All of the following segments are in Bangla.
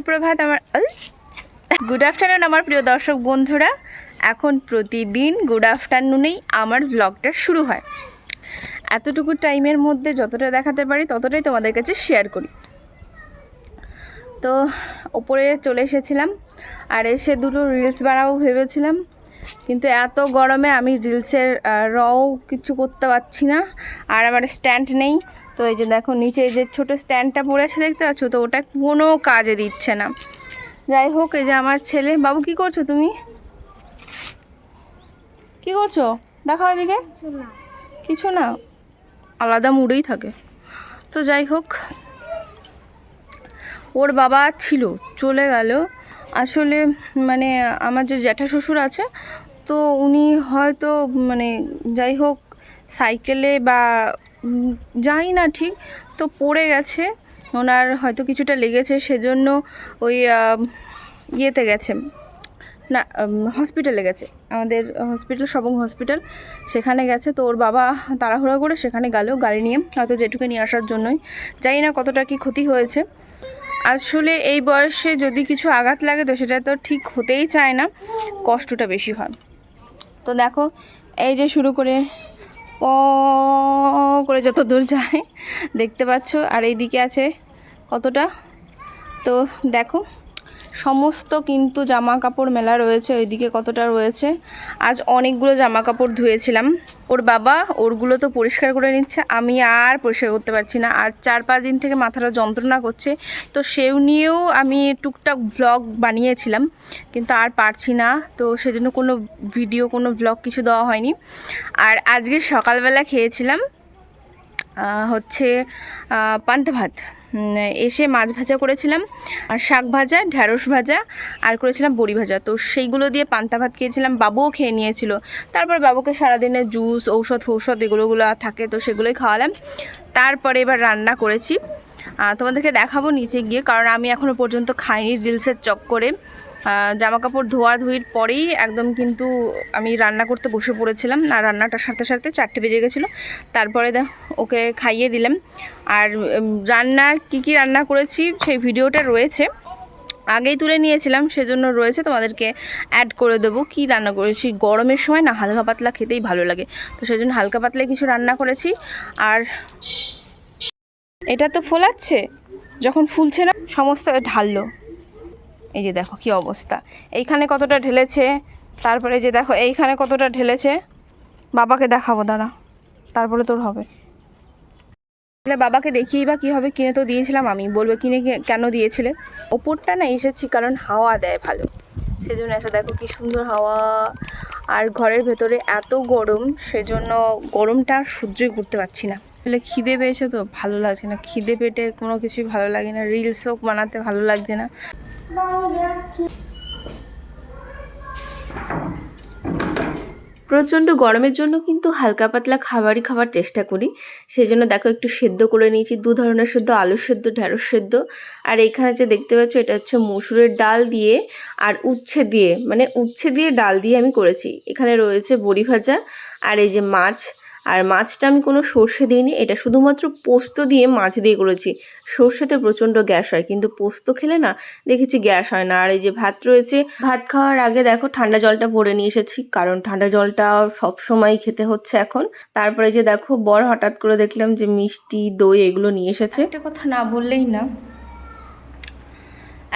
সুপ্রভাত আমার গুড আফটারনুন আমার প্রিয় দর্শক বন্ধুরা। এখন প্রতিদিন গুড আফটারনুনেই আমার ব্লগটা শুরু হয়। এতটুকু টাইমের মধ্যে যতটা দেখাতে পারি ততটাই তোমাদের কাছে শেয়ার করি। তো ওপরে চলে এসেছিলাম, আর এসে দুটো রিলস বানাবো ভেবেছিলাম। কিন্তু এত গরমে আমি রিলসের রও কিছু করতে পারছি না। আর আমার স্ট্যান্ড নেই। তো এই যে দেখো, নিচে যে ছোটো স্ট্যান্ডটা পড়ে আছে, দেখতে পাচ্ছ? তো ওটা কোনো কাজে দিচ্ছে না। যাই হোক, এই যে আমার ছেলে, বাবু কি করছ তুমি? কি করছ? দেখাও এদিকে। কিছু না। আলাদা মুডেই থাকে। তো যাই হোক, ওর বাবা ছিল, চলে গেল। আসলে মানে আমার যে জ্যাঠা শ্বশুর আছে, তো উনি হয়তো মানে যাই হোক, সাইকেলে বা জানি না ঠিক, তো পড়ে গেছে। ওনার হয়তো কিছুটা লেগেছে, সেজন্য ওই ইয়েতে গেছে। না হসপিটালে গেছে। আমাদের হসপিটাল সবং হসপিটাল, সেখানে গেছে। তো ওর বাবা তাড়াহুড়া করে সেখানে গেল গাড়ি নিয়ে, হয়তো জেঠুকে নিয়ে আসার জন্যই। জানি না কতটা কি ক্ষতি হয়েছে। আসলে এই বয়সে যদি কিছু আঘাত লাগে, তো সেটা তো ঠিক হতেই চায় না। কষ্টটা বেশি হয়। তো দেখো, এই যে শুরু করে প করে যত দূর যায় দেখতে পাচ্ছ। আর এইদিকে আছে কতটা? তো দেখো। সমস্ত কিন্তু জামা কাপড় মেলা রয়েছে, ওইদিকে কতটা রয়েছে। আজ অনেকগুলো জামা কাপড় ধুয়েছিলাম। ওর বাবা ওরগুলো তো পরিষ্কার করে নিচ্ছে, আমি আর পরিষ্কার করতে পারছি না। আর চার পাঁচ দিন থেকে মাথাটা যন্ত্রণা করছে, তো সেও নিয়েও আমি টুকটাক ব্লগ বানিয়েছিলাম, কিন্তু আর পারছি না। তো সেজন্য কোনো ভিডিও কোনো ব্লগ কিছু দেওয়া হয়নি। আর আজকে সকালবেলা খেয়েছিলাম হচ্ছে পান্তা ভাত। এসে মাছ ভাজা করেছিলাম, আর শাক ভাজা, ঢ্যাঁড়স ভাজা, আর করেছিলাম বড়ি ভাজা। তো সেইগুলো দিয়ে পান্তা ভাত খেয়েছিলাম, বাবুও খেয়ে নিয়েছিল। তারপর বাবুকে সারাদিনে জুস, ঔষধ ফৌষধ এগুলোগুলো থাকে, তো সেগুলোই খাওয়ালাম। তারপরে এবার রান্না করেছি। তোমাদেরকে দেখাবো নিচে গিয়ে, কারণ আমি এখনও পর্যন্ত খাইনি রিলসের চক্করে। জামা কাপড় ধোয়া ধুইর পরেই একদম কিন্তু আমি রান্না করতে বসে পড়েছিলাম। আর রান্নাটার সাথে সাথে চারটে বেজে গেছিল। তারপরে ওকে খাইয়ে দিলাম। আর রান্না, কি কি রান্না করেছি সেই ভিডিওটা রয়েছে। আগেই তুলে নিয়েছিলাম, সেজন্য রয়েছে। তোমাদেরকে অ্যাড করে দেবো কি রান্না করেছি। গরমের সময় না, হালকা পাতলা খেতেই ভালো লাগে। তো সেজন্য হালকা পাতলা কিছু রান্না করেছি। আর এটা তো ফোলাচ্ছে। যখন ফুলছে না, সমস্ত ঢাললো। এই যে দেখো কি অবস্থা। এইখানে কতটা ঢেলেছে, তারপরে যে দেখো, এইখানে কতটা ঢেলেছে। বাবাকে দেখাবো, দাঁড়া। তারপরে তোর হবে। তাহলে বাবাকে দেখিয়েই বা কী হবে, কিনে তো দিয়েছিলাম আমি। বলবে, কিনে কেন দিয়েছিলে? ওপরটা না এসেছি কারণ হাওয়া দেয় ভালো। সেজন্য একটা দেখো কি সুন্দর হাওয়া। আর ঘরের ভেতরে এত গরম, সেজন্য গরমটা আর সহ্যই করতে পারছি না। আসলে খিদে পেয়েছে তো, ভালো লাগছে না। খিদে পেটে কোনো কিছুই ভালো লাগে না। রিলসও বানাতে ভালো লাগছে না। প্রচণ্ড গরমের জন্য কিন্তু হালকা পাতলা খাবারই খাওয়ার চেষ্টা করি। সেই জন্য দেখো একটু সেদ্ধ করে নিয়েছি, দু ধরনের সেদ্ধ, আলু সেদ্ধ ঢ্যাঁড়স সেদ্ধ। আর এইখানে যে দেখতে পাচ্ছ এটা হচ্ছে মসুরের ডাল দিয়ে আর উচ্ছে দিয়ে মানে উচ্ছে দিয়ে ডাল দিয়ে আমি করেছি। এখানে রয়েছে বড়ি ভাজা আর এই যে মাছ আর মাছটা আমি কোনো সর্ষে দিইনি, এটা শুধুমাত্র পোস্ত দিয়ে মাছ দিয়ে করেছি। সর্ষেতে প্রচণ্ড গ্যাস হয়, কিন্তু পোস্ত খেলে না দেখেছি গ্যাস হয় না। আর এই যে ভাত রয়েছে, ভাত খাওয়ার আগে দেখো ঠান্ডা জলটা ভরে নিয়ে এসেছি, কারণ ঠান্ডা জলটা সব সময় খেতে হচ্ছে এখন। তারপরে যে দেখো বর হঠাৎ করে দেখলাম যে মিষ্টি, দই এগুলো নিয়ে এসেছে। একটা কথা না বললেই না।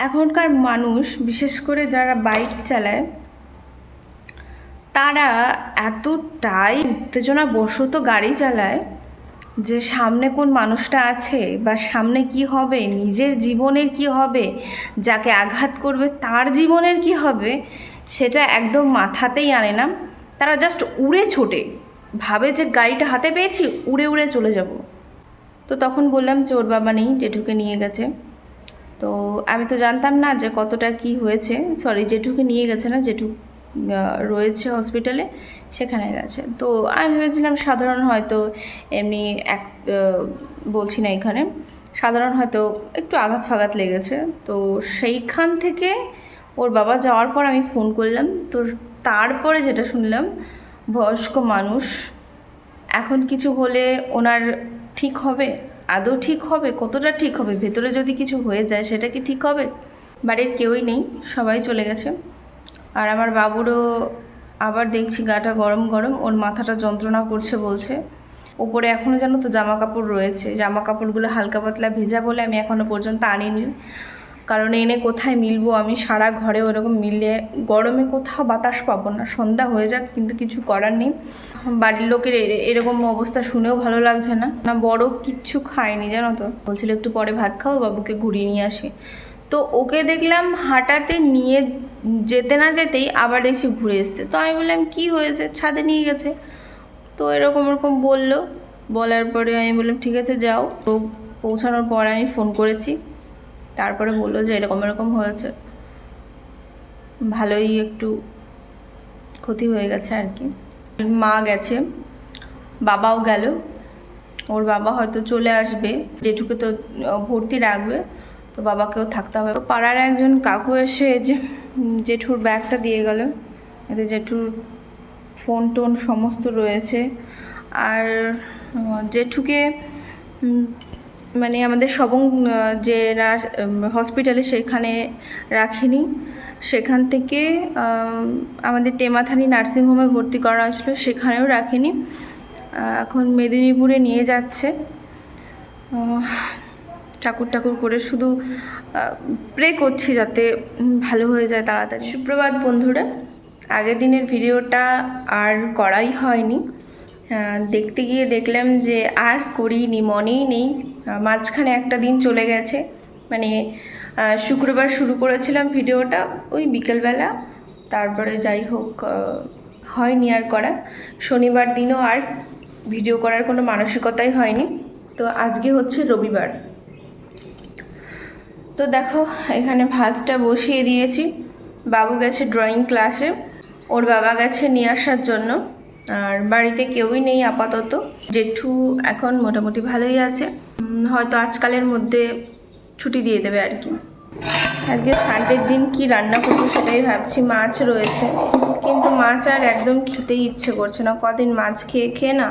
এখনকার মানুষ, বিশেষ করে যারা বাইক চালায় তারা এতটাই উত্তেজনা বশত গাড়ি চালায় যে সামনে কোন মানুষটা আছে বা সামনে কি হবে, নিজের জীবনের কি হবে, যাকে আঘাত করবে, তার জীবনের কি হবে, সেটা একদম মাথাতেই আনে না। তারা জাস্ট উড়ে ছোটে। ভাবে যে গাড়িটা হাতে পেয়েছি, উড়ে উড়ে চলে যাব। তো তখন বললাম যে ওর বাবা নেই, জেঠুকে নিয়ে গেছে। তো আমি তো জানতাম না যে কতটা কি হয়েছে। সরি জেঠুকে নিয়ে গেছে না, জেঠু? রয়েছে হসপিটালে সেখানে গেছে। তো আমি ভেবেছিলাম সাধারণ হয়তো এমনি এক বলছি না এখানে, সাধারণ হয়তো একটু আঘাত ফাঘাত লেগেছে। তো সেইখান থেকে ওর বাবা যাওয়ার পর আমি ফোন করলাম। তো তারপরে যেটা শুনলাম, বয়স্ক মানুষ, এখন কিছু হলে ওনার ঠিক হবে? আদৌ ঠিক হবে? কতটা ঠিক হবে? ভেতরে যদি কিছু হয়ে যায়, সেটা কি ঠিক হবে? বাড়ির কেউই নেই, সবাই চলে গেছে। আর আমার বাবুরও আবার দেখছি গাটা গরম গরম, ওর মাথাটা যন্ত্রণা করছে বলছে। ওপরে এখনও জানো তো জামা কাপড় রয়েছে, জামা কাপড়গুলো হালকা পাতলা ভেজা বলে আমি এখনও পর্যন্ত আনিনি। কারণ এনে কোথায় মিলবো আমি সারা ঘরে ওরকম মিলে, গরমে কোথাও বাতাস পাবো না, সন্ধ্যা হয়ে যাক কিন্তু কিছু করার নেই। বাড়ির লোকের এরকম অবস্থা শুনেও ভালো লাগছে না। না, বড় কিচ্ছু খায়নি জানো তো? বলছিল একটু পরে ভাত খাও বাবুকে ঘুরিয়ে নিয়ে আসি। তো ওকে দেখলাম হাঁটাতে নিয়ে যেতে না যেতেই আবার দেখছি ঘুরে এসছে। তো আমি বললাম, কি হয়েছে? ছাদে নিয়ে গেছে। তো এরকম এরকম বলল। বলার পরে আমি বললাম, ঠিক আছে, যাও। তো পৌঁছানোর পর আমি ফোন করেছি। তারপরে বলল যে, এরকম এরকম হয়েছে। ভালোই একটু ক্ষতি হয়ে গেছে আর কি। মা গেছে, বাবাও গেল। ওর বাবা হয়তো চলে আসবে জেঠুকে তো ভর্তি রাখবে। তো বাবাকেও থাকতে হবে। তো পাড়ার একজন কাকু এসে যে জেঠুর ব্যাগটা দিয়ে গেল। এতে জেঠুর ফোন টোন সমস্ত রয়েছে। আর জেঠুকে মানে আমাদের সবং যে হসপিটালে সেখানে রাখিনি। সেখান থেকে আমাদের তেমাথানি নার্সিংহোমে ভর্তি করা হয়েছিল, সেখানেও রাখিনি। এখন মেদিনীপুরে নিয়ে যাচ্ছে। ঠাকুর ঠাকুর করে শুধু প্রে করছি যাতে ভালো হয়ে যায় তাড়াতাড়ি। সুপ্রভাত বন্ধুরা, আগের দিনের ভিডিওটা আর করাই হয়নি। দেখতে গিয়ে দেখলাম যে আর করিনি, মনেই নেই। মাঝখানে একটা দিন চলে গেছে। মানে শুক্রবার শুরু করেছিলাম ভিডিওটা ওই বিকেলবেলা। তারপরে যাই হোক হয়নি আর করা। শনিবার দিনও আর ভিডিও করার কোনো মানসিকতাই হয়নি। তো আজকে হচ্ছে রবিবার। তো দেখো, এখানে ভাতটা বসিয়ে দিয়েছি। বাবু গেছে ড্রয়িং ক্লাসে ওর বাবা গেছে নিয়ে আসার জন্য। আর বাড়িতে কেউই নেই আপাতত। জেঠু এখন মোটামুটি ভালোই আছে। হয়তো আজকালের মধ্যে ছুটি দিয়ে দেবে আর কি। আজকে সানডের দিন কি রান্না করব সেটাই ভাবছি। মাছ রয়েছে। কিন্তু মাছ আর একদম খেতেই ইচ্ছে করছে না। কদিন মাছ খেয়ে খেয়ে না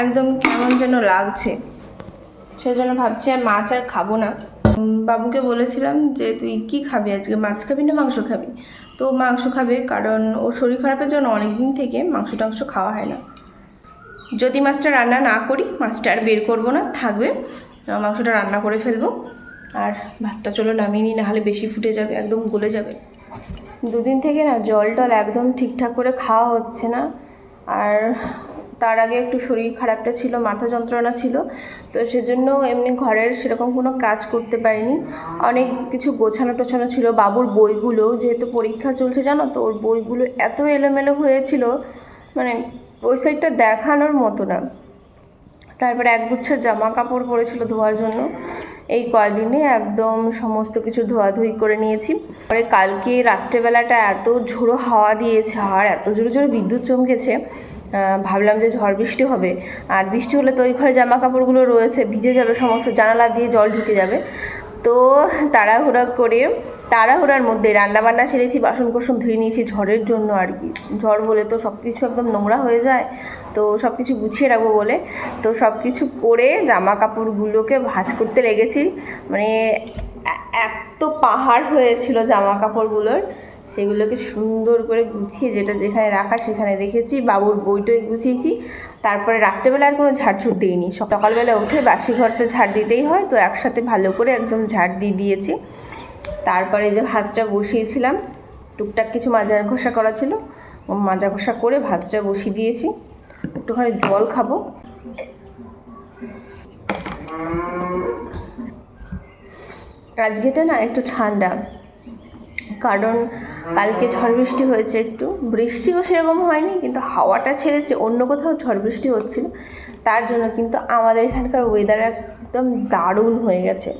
একদম কেমন যেন লাগছে। সেজন্য ভাবছি আর মাছ আর খাব না। বাবুকে বলেছিলাম যে, তুই কি খাবি আজকে? মাছ খাবি না মাংস খাবি? তো মাংস খাবে, কারণ ওর শরীর খারাপের জন্য অনেক দিন থেকে মাংস টাংস খাওয়া হয় না। যদি মাছটা রান্না না করি, মাছটা আর বের করব না, থাকবে। মাংসটা রান্না করে ফেলব। আর ভাতটা চলো নামিয়ে নিই, নাহলে বেশি ফুটে যাবে, একদম গলে যাবে। দুদিন থেকে না, জল টল একদম ঠিকঠাক করে খাওয়া হচ্ছে না। আর তার আগে একটু শরীর খারাপটা ছিল, মাথা যন্ত্রণা ছিল, তো সেজন্য এমনি ঘরের সেরকম কোনো কাজ করতে পারিনি। অনেক কিছু গোছানো টোছানো ছিল, বাবুর বইগুলো যেহেতু পরীক্ষা চলছে জানো তো, ওর বইগুলো এত এলোমেলো হয়েছিল মানে ওই সাইডটা দেখানোর মতো না। তারপরে একগুচ্ছের জামা কাপড় পরেছিল ধোয়ার জন্য, এই কয়দিনে একদম সমস্ত কিছু ধোয়াধুয়ি করে নিয়েছি। পরে কালকে রাত্রেবেলাটা এত ঝোড়ো হাওয়া দিয়েছে, আর এত জোরে জোরে বিদ্যুৎ চমকেছে ভাবলাম যে ঝড় বৃষ্টি হবে। আর বৃষ্টি হলে তো ওই ঘরে জামা কাপড়গুলো রয়েছে, ভিজে যাবে সমস্ত, জানালা দিয়ে জল ঢুকে যাবে। তো তাড়াহুড়া করে, তাড়াহুড়ার মধ্যে রান্নাবান্না সেরেছি বাসন কোসন ধুয়ে নিয়েছি ঝড়ের জন্য আর কি। ঝড় হলে তো সব কিছু একদম নোংরা হয়ে যায়, তো সব কিছু গুছিয়ে রাখব বলে। তো সব কিছু করে জামা কাপড়গুলোকে ভাঁজ করতে লেগেছি। মানে এত পাহাড় হয়েছিল জামা কাপড়গুলোর সেগুলোকে সুন্দর করে গুছিয়ে যেটা যেখানে রাখা সেখানে রেখেছি, বাবুর বইটই গুছিয়েছি। তারপরে রাত্রেবেলা আর কোনো ঝাড়ঝুট দিইনি। সকালবেলা উঠে বাসি ঘর তো ঝাড় দিতেই হয়, তো একসাথে ভালো করে একদম ঝাড় দিয়ে দিয়েছি। তারপরে যে ভাতটা বসিয়েছিলাম, টুকটাক কিছু মাজা ঘষা করা ছিল মাজা ঘষা করে ভাতটা বসিয়ে দিয়েছি। একটুখানি জল খাব। আজকেটা না একটু ঠান্ডা। কারণ কালকে ঝড় বৃষ্টি হয়েছে একটু। বৃষ্টিও সেরকম হয়নি, কিন্তু হাওয়াটা ছেড়েছে, অন্য কোথাও ঝড় বৃষ্টি হচ্ছিল। তার জন্য কিন্তু আমাদের এখানকার ওয়েদার একদম দারুণ হয়ে গেছে।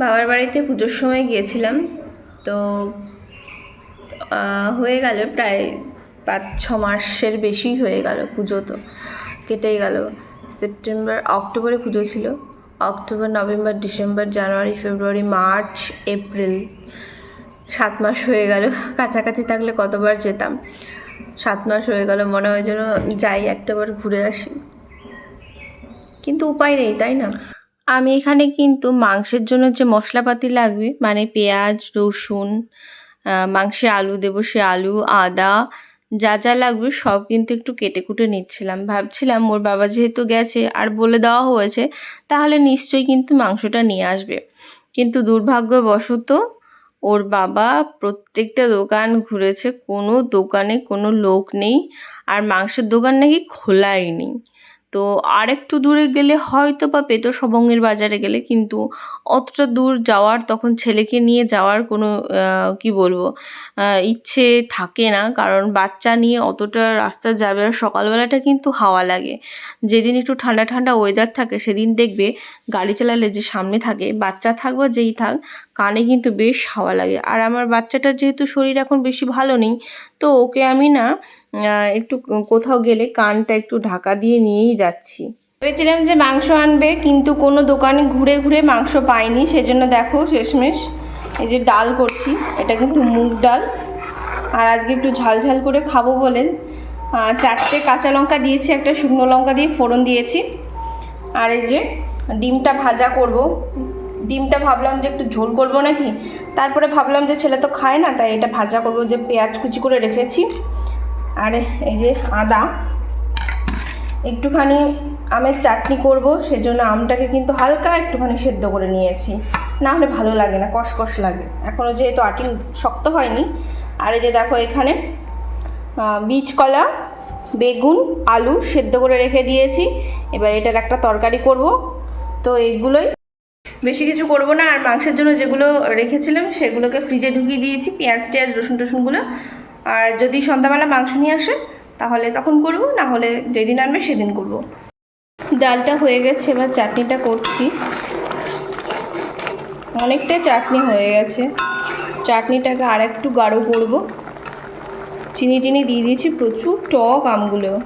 বাবার বাড়িতে পুজোর সময় গিয়েছিলাম, তো হয়ে গেল প্রায় পাঁচ, ছ মাসের বেশি হয়ে গেল পুজো তো, কেটেই গেল। সেপ্টেম্বর, অক্টোবরে পুজো ছিল। October, November, December, January, February, March, April. সাত মাস হয়ে গেল, কাছাকাছি থাকলে কতবার যেতাম? সাত মাস হয়ে গেল, মনে হয় যেন যাই, একটাবার ঘুরে আসি। কিন্তু উপায় নেই, তাই না? আমি এখানে কিন্তু মাংসের জন্য যে মশলাপাতি লাগবে মানে পেঁয়াজ, রসুন মাংসে আলু দেবো, সে আলু, আদা, যা যা লাগবে সব কিন্তু একটু কেটে কুটে নিচ্ছিলাম। ভাবছিলাম ওর বাবা যেহেতু গেছে আর বলে দেওয়া হয়েছে, তাহলে নিশ্চয়ই কিন্তু মাংসটা নিয়ে আসবে। কিন্তু দুর্ভাগ্যবশত ওর বাবা প্রত্যেকটা দোকান ঘুরেছে, কোনো দোকানে কোনো লোক নেই আর মাংসের দোকান নাকি খোলাই নেই। তো আর একটু দূরে গেলে হয়তো বা পেতো সবঙ্গের বাজারে গেলে, কিন্তু অতটা দূর যাওয়ার, তখন ছেলেকে নিয়ে যাওয়ার কোনো কি বলব ইচ্ছে থাকে না। কারণ বাচ্চা নিয়ে অতটা রাস্তা যাবে আর সকালবেলাটা কিন্তু হাওয়া লাগে। যেদিন একটু ঠান্ডা ঠান্ডা ওয়েদার থাকে, সেদিন দেখবে গাড়ি চালালে যে সামনে থাকে, বাচ্চা থাক বা যেই থাক কানে কিন্তু বেশ হাওয়া লাগে। আর আমার বাচ্চাটার যেহেতু শরীর এখন বেশি ভালো নেই, তো ওকে আমি না একটু কোথাও গেলে কানটা একটু ঢাকা দিয়ে নিয়েই যাচ্ছি। ভেবেছিলাম যে মাংস আনবে, কিন্তু কোনো দোকানে ঘুরে ঘুরে মাংস পাইনি, সেজন্য দেখো শেষমেশ এই যে ডাল করছি, এটা কিন্তু মুগ ডাল। আর আজকে একটু ঝাল ঝাল করে খাব বলে চারটে কাঁচা লঙ্কা দিয়েছি, একটা শুকনো লঙ্কা দিয়ে ফোড়ন দিয়েছি। আর এই যে ডিমটা ভাজা করব। ডিমটা ভাবলাম যে একটু ঝোল করব নাকি? তারপরে ভাবলাম যে ছেলে তো খায় না, তাই এটা ভাজা করব, যে পেঁয়াজ কুচি করে রেখেছি। আর, এই যে আদা। একটুখানি আমের চাটনি করব, সেজন্য আমটাকে কিন্তু হালকা একটুখানি সেদ্ধ করে নিয়েছি। না হলে ভালো লাগে না, কষকষ লাগে। এখনও যেহেতু আটিং শক্ত হয়নি। আর এই যে দেখো এখানে বীজ কলা বেগুন, আলু সেদ্ধ করে রেখে দিয়েছি। এবার এটার একটা তরকারি করব। তো এইগুলোই বেশি কিছু করব না। আর মাংসের জন্য যেগুলো রেখেছিলাম, সেগুলোকে ফ্রিজে ঢুকিয়ে দিয়েছি, পেঁয়াজ টেয়াজ রসুন টসুনগুলো। আর যদি সন্ধ্যাবেলা মাংস নিয়ে আসে, তাহলে তখন করব, না হলে যেদিন আনবে সেদিন করব। ডালটা হয়ে গেছে, এবার চাটনিটা করছি। অনেকটাই চাটনি হয়ে গেছে। চাটনিটাকে আর একটু গাঢ় করব। চিনি টিনি দিয়ে দিয়েছি, প্রচুর টক আমগুলো।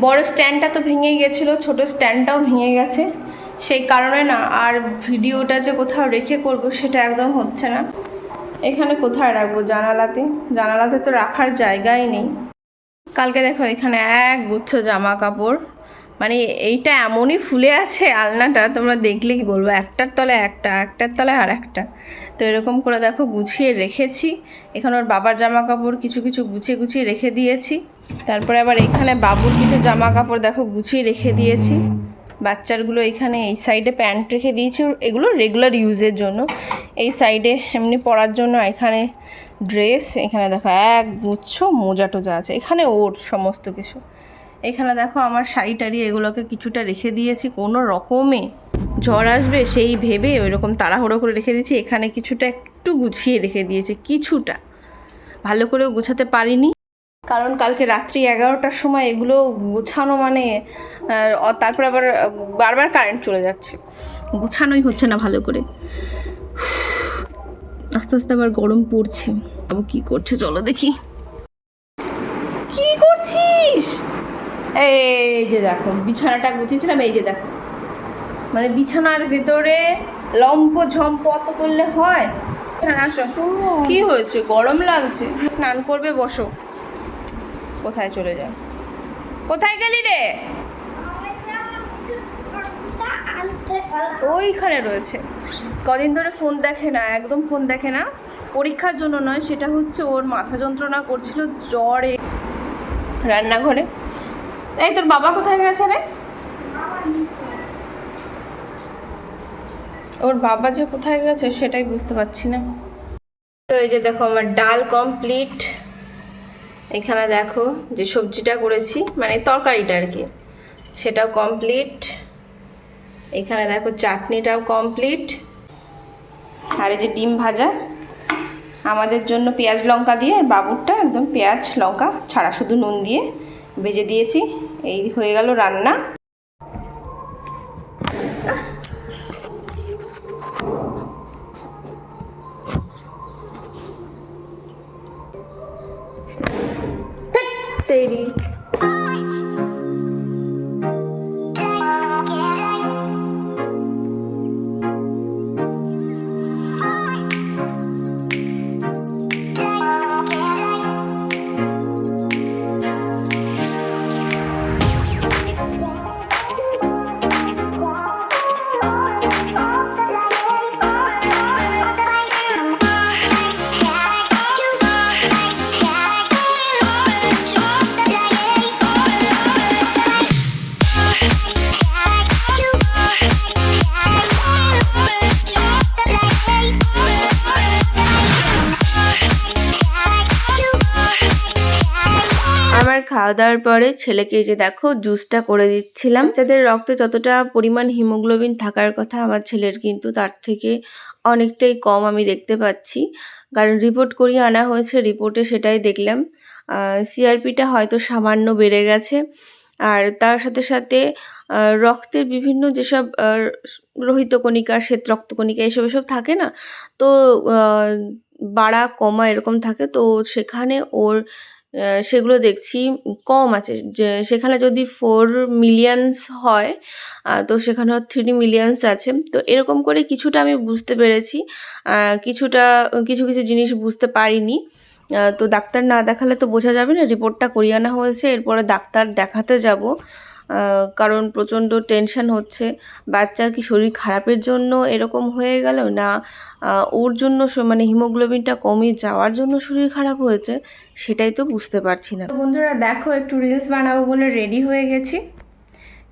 বড় স্ট্যান্ডটা তো ভেঙেই গেছিল, ছোট স্ট্যান্ডটাও ভেঙে গেছে। সেই কারণে না, আর ভিডিওটা যে কোথাও রেখে করব সেটা একদম হচ্ছে না। এখানে কোথায় রাখব জানালাতে? জানালাতে তো রাখার জায়গাই নেই। কালকে দেখো এখানে এক গুচ্ছ জামা কাপড় মানে এইটা এমনই ফুলে আছে আলনাটা, তোমরা দেখলে কি বলব? একটার তলে একটা, একটার তলে আর একটা। তো এরকম করে দেখো গুছিয়ে রেখেছি। এখানে ওর বাবার জামা কাপড় কিছু কিছু গুছিয়ে গুছিয়ে রেখে দিয়েছি। তারপরে আবার এখানে বাবুর কিছু জামা কাপড় দেখো গুছিয়ে রেখে দিয়েছি। বাচ্চারগুলো এখানে এই সাইডে প্যান্ট রেখে দিয়েছি। এগুলো রেগুলার ইউজের জন্য। এই সাইডে এমনি পরার জন্য এখানে ড্রেস এখানে দেখো এক গুচ্ছ মোজা টোজা আছে। এখানে ওর সমস্ত কিছু। এখানে দেখো আমার শাড়ি টাড়ি এগুলোকে কিছুটা রেখে দিয়েছি। কোনো রকমে ঝড় আসবে সেই ভেবে ওইরকম তাড়াহুড়ো করে রেখে দিয়েছি। এখানে কিছুটা একটু গুছিয়ে রেখে দিয়েছি, কিছুটা। ভালো করেও গুছাতে পারিনি। কারণ কালকে রাত্রি এগারোটার সময় এগুলো গোছানো মানে তারপর আবার বারবার কারেন্ট চলে যাচ্ছে। গোছানোই হচ্ছে না ভালো করে। আস্তে আস্তে আবার গরম পড়ছে। বাবু কি করছে চলো দেখি। কি করছিস? এই যে দেখো বিছানাটা গুছিয়েছিলাম এই যে দেখো। মানে বিছানার ভেতরে লম্প ঝম্প অত করলে হয় আসো। কি হয়েছে? গরম লাগছে। স্নান করবে বসো। কোথায় চলে যায় কোথায় গেলি রে? ওইখানে রয়েছে। কদিন ধরে ফোন দেখে না, একদম ফোন দেখে না। পরীক্ষার জন্য নয়, সেটা হচ্ছে ওর মাথা যন্ত্রণা করছিল জ্বরে রান্নাঘরে। এই তোর বাবা কোথায় গেছে রে? ওর বাবা যে কোথায় গেছে সেটাই বুঝতে পারছি না। তো এই যে দেখো, আমার ডাল কমপ্লিট এখানে দেখো যে সবজিটা করেছি মানে তরকারিটা আর কি। সেটাও কমপ্লিট এখানে দেখো চাটনিটাও কমপ্লিট আর এই যে ডিম ভাজা, আমাদের জন্য পেঁয়াজ লঙ্কা দিয়ে আর বাবুরটা একদম পেঁয়াজ, লঙ্কা ছাড়া শুধু নুন দিয়ে ভেজে দিয়েছি। এই হয়ে গেল রান্না। খাওয়া দাওয়ার পরে ছেলেকে যে দেখো জুসটা করে দিচ্ছিলাম। বাচ্চাদের রক্তে যতটা পরিমাণ হিমোগ্লোবিন থাকার কথা আমার ছেলের কিন্তু তার থেকে অনেকটাই কম আমি দেখতে পাচ্ছি। কারণ রিপোর্ট করিয়ে আনা হয়েছে রিপোর্টে সেটাই দেখলাম। সিআরপিটা হয়তো সামান্য বেড়ে গেছে। আর তার সাথে সাথে রক্তের বিভিন্ন যেসব রোহিত কণিকা, শ্বেত রক্তকণিকা এসব এসব থাকে না? তো বাড়া, কমা এরকম থাকে। তো সেখানে ওর সেগুলো দেখছি কম আছে। যে সেখানে যদি ফোর মিলিয়নস হয় তো সেখানে থ্রি মিলিয়নস আছে। তো এরকম করে কিছুটা আমি বুঝতে পেরেছি। কিছুটা, কিছু কিছু জিনিস বুঝতে পারিনি। তো ডাক্তার না দেখালে তো বোঝা যাবে না রিপোর্টটা করিয়ে আনা হয়েছে, এরপরে ডাক্তার দেখাতে যাব। কারণ প্রচণ্ড টেনশন হচ্ছে। বাচ্চার কি শরীর খারাপের জন্য এরকম হয়ে গেল না ওর জন্য মানে হিমোগ্লোবিনটা কমে যাওয়ার জন্য শরীর খারাপ হয়েছে সেটাই তো বুঝতে পারছি না। বন্ধুরা, দেখো, একটু রিলস বানাবো বলে রেডি হয়ে গেছি।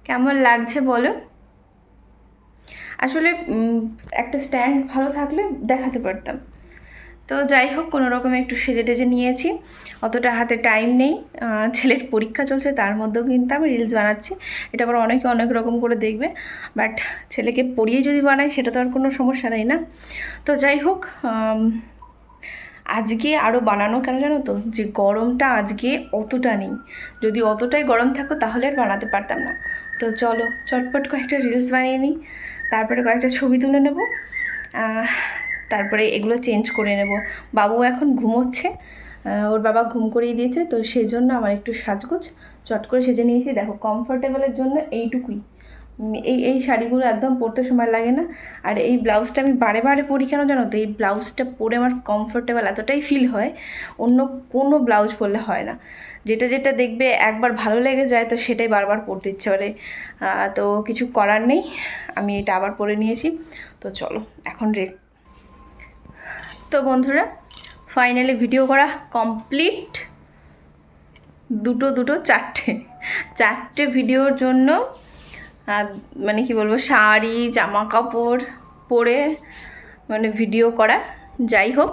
কেমন লাগছে বলো? আসলে একটা স্ট্যান্ড ভালো থাকলে দেখাতে পারতাম। তো যাই হোক, কোনো রকমে একটু সেজে টেজে নিয়েছি। অতটা হাতে টাইম নেই। ছেলের পরীক্ষা চলছে, তার মধ্যেও কিন্তু আমি রিলস বানাচ্ছি। এটা আবার অনেকে অনেক রকম করে দেখবে। বাট ছেলেকে পড়িয়ে যদি বানাই, সেটা তো আর কোনো সমস্যা নেই না। তো যাই হোক আজকে আরও বানানো কেন জানো তো? যে গরমটা আজকে অতটা নেই। যদি অতটাই গরম থাকো তাহলে আর বানাতে পারতাম না। তো চলো, চটপট কয়েকটা রিলস বানিয়ে নিই। তারপরে কয়েকটা ছবি তুলে নেব। তারপরে এগুলো চেঞ্জ করে নেব। বাবু এখন ঘুমোচ্ছে ওর বাবা ঘুম করিয়ে দিয়েছে, তো সেই জন্য আমার একটু সাজগোজ চট করে সেজে নিয়েছি। দেখো কমফোর্টেবলের জন্য এইটুকুই। এই এই শাড়িগুলো একদম পরতে সময় লাগে না। আর এই ব্লাউজটা আমি বারে বারে পরি কেন জানো তো? এই ব্লাউজটা পরে আমার কমফোর্টেবল এতটাই ফিল হয়, অন্য কোনো ব্লাউজ পরলে হয় না। যেটা যেটা দেখবে একবার ভালো লেগে যায়, তো সেটাই বারবার পরতে ইচ্ছে করে। তো কিছু করার নেই, আমি এটা আবার পরে নিয়েছি। তো চলো, এখন রে তো বন্ধুরা ফাইনালি ভিডিও করা কমপ্লিট দুটো দুটো, চারটে চারটে ভিডিওর জন্য মানে কি বলব, শাড়ি জামা কাপড় পরে মানে ভিডিও করা। যাই হোক,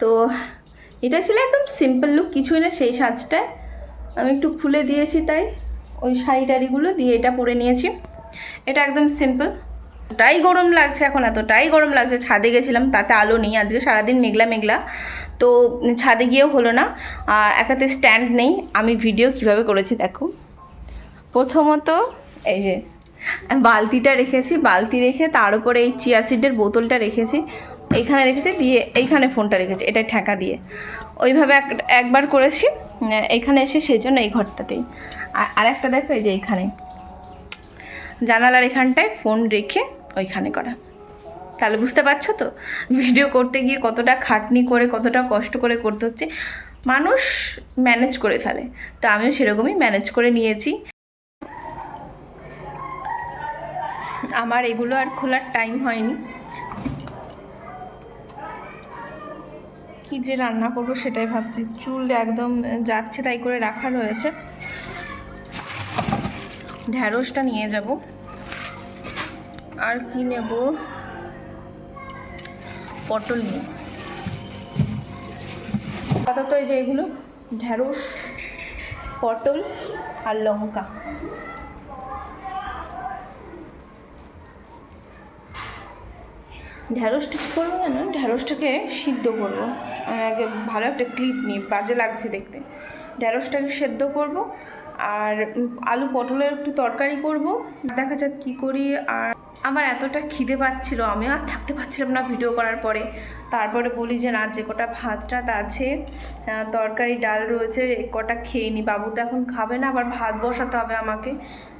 তো এটা ছিল একদম সিম্পল লুক কিছুই না সেই সাজটায় আমি একটু খুলে দিয়েছি তাই, ওই শাড়ি টাড়িগুলো দিয়ে এটা পরে নিয়েছি। এটা একদম সিম্পল এতটাই গরম লাগছে এখন এতটাই গরম লাগছে। ছাদে গেছিলাম তাতে আলো নেই। আজকে সারাদিন মেঘলা মেঘলা। তো ছাদে গিয়েও হলো না। আর একাতে স্ট্যান্ড নেই। আমি ভিডিও কীভাবে করেছি দেখো। প্রথমত এই যে বালতিটা রেখেছি। বালতি রেখে তার উপরে এই চিয়া সিডের বোতলটা রেখেছি। এইখানে রেখেছি দিয়ে এইখানে ফোনটা রেখেছি এটা ঠেকা দিয়ে। ওইভাবে এক একবার করেছি। উম, এইখানে এসে সেজন্য এই ঘরটাতেই। আর একটা দেখো এই যে এইখানে। জানালার এখানটায় ফোন রেখে ওইখানে করা। তাহলে বুঝতে পারছ তো? ভিডিও করতে গিয়ে কতটা খাটনি করে, কতটা কষ্ট করে করতে হচ্ছে। মানুষ ম্যানেজ করে ফেলে। তো আমিও সেরকমই ম্যানেজ করে নিয়েছি। আমার এগুলো আর খোলার টাইম হয়নি। কি যে রান্না করব সেটাই ভাবছি। চুল একদম যাচ্ছে তাই করে রাখা রয়েছে। ঢ্যাঁড়সটা নিয়ে যাব। আর কি নেব? পটল নিই আপাতত এই যে এগুলো, ঢ্যাঁড়স, পটল আর লঙ্কা। ঢ্যাঁড়সটা কী করব জানো? ঢ্যাঁড়সটাকে সিদ্ধ করব। আগে ভালো একটা ক্লিপ নিই বাজে লাগছে দেখতে। ঢ্যাঁড়সটাকে সেদ্ধ করব, আর আলু পটলের একটু তরকারি করব। দেখা যাক কী করি, আর আমার এতটা খিদে পাচ্ছিল, আমিও আর থাকতে পারছিলাম না ভিডিও করার পরে। তারপরে বলি যে, না, যে কটা ভাত টাত আছে তরকারি, ডাল রয়েছে কটা খেয়ে নি। বাবু তো এখন খাবে না, আবার ভাত বসাতে হবে আমাকে।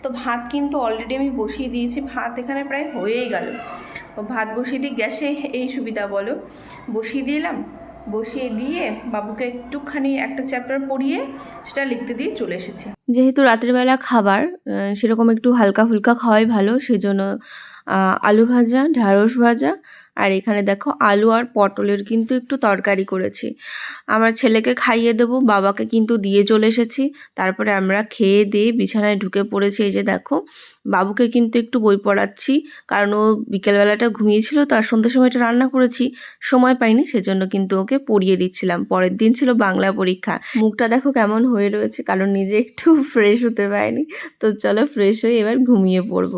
তো ভাত কিন্তু অলরেডি আমি বসিয়ে দিয়েছি, ভাত এখানে প্রায় হয়েই গেল। ভাত বসিয়ে দিই, গ্যাসে এই সুবিধা বলো। বসিয়ে দিলাম, বসিয়ে দিয়ে বাবুকে একটুখানি একটা চ্যাপ্টার পড়িয়ে সেটা লিখতে দিয়ে চলে এসেছি। যেহেতু রাত্রিবেলা খাবার সেরকম একটু হালকা ফুলকা খাওয়াই ভালো, সেজন্য আলু ভাজা, ঢ্যাঁড়স ভাজা, আর এখানে দেখো আলু আর পটলের কিন্তু একটু তরকারি করেছি। আমার ছেলেকে খাইয়ে দেবো, বাবাকে কিন্তু দিয়ে চলে এসেছি। তারপরে আমরা খেয়ে দিয়ে বিছানায় ঢুকে পড়েছি। এই যে দেখো, বাবুকে কিন্তু একটু বই পড়াচ্ছি, কারণ ও বিকেলবেলাটা ঘুমিয়েছিল, তো আর সন্ধ্যের সময়টা রান্না করেছি। সময় পাইনি, সেজন্য কিন্তু ওকে পড়িয়ে দিচ্ছিলাম। পরের দিন ছিল বাংলা পরীক্ষা। মুখটা দেখো কেমন হয়ে রয়েছে, কারণ নিজে একটু ফ্রেশ হতে পারিনি। তো চলো ফ্রেশ হয়ে এবার ঘুমিয়ে পড়ব।